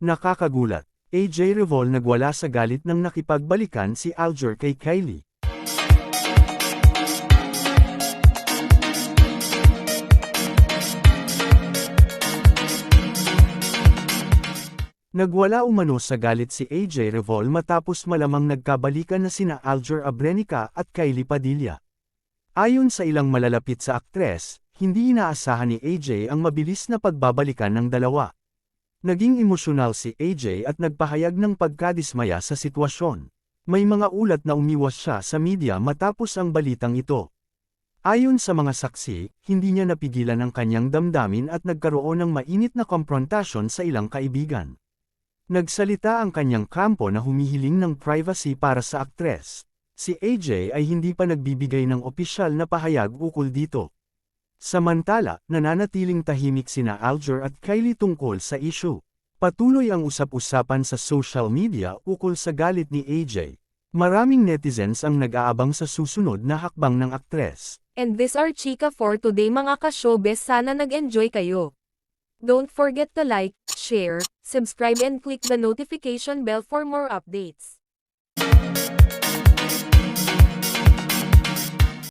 Nakakagulat. AJ Revol nagwala sa galit nang nakipagbalikan si Alger kay Kylie. Nagwala umano sa galit si AJ Revol matapos malamang nagkabalikan na sina Alger Abrenica at Kylie Padilla. Ayon sa ilang malalapit sa aktres, hindi inaasahan ni AJ ang mabilis na pagbabalikan ng dalawa. Naging emosyonal si AJ at nagpahayag ng pagkadismaya sa sitwasyon. May mga ulat na umiwas siya sa media matapos ang balitang ito. Ayon sa mga saksi, hindi niya napigilan ang kanyang damdamin at nagkaroon ng mainit na komprontasyon sa ilang kaibigan. Nagsalita ang kanyang kampo na humihiling ng privacy para sa aktres. Si AJ ay hindi pa nagbibigay ng opisyal na pahayag ukol dito. Samantala, nananatiling tahimik sina Alger at Kylie tungkol sa issue. Patuloy ang usap-usapan sa social media ukol sa galit ni AJ. Maraming netizens ang nag-aabang sa susunod na hakbang ng aktres. And this are Chika for today mga ka-showbiz sana nag-enjoy kayo. Don't forget to like, share, subscribe and click the notification bell for more updates.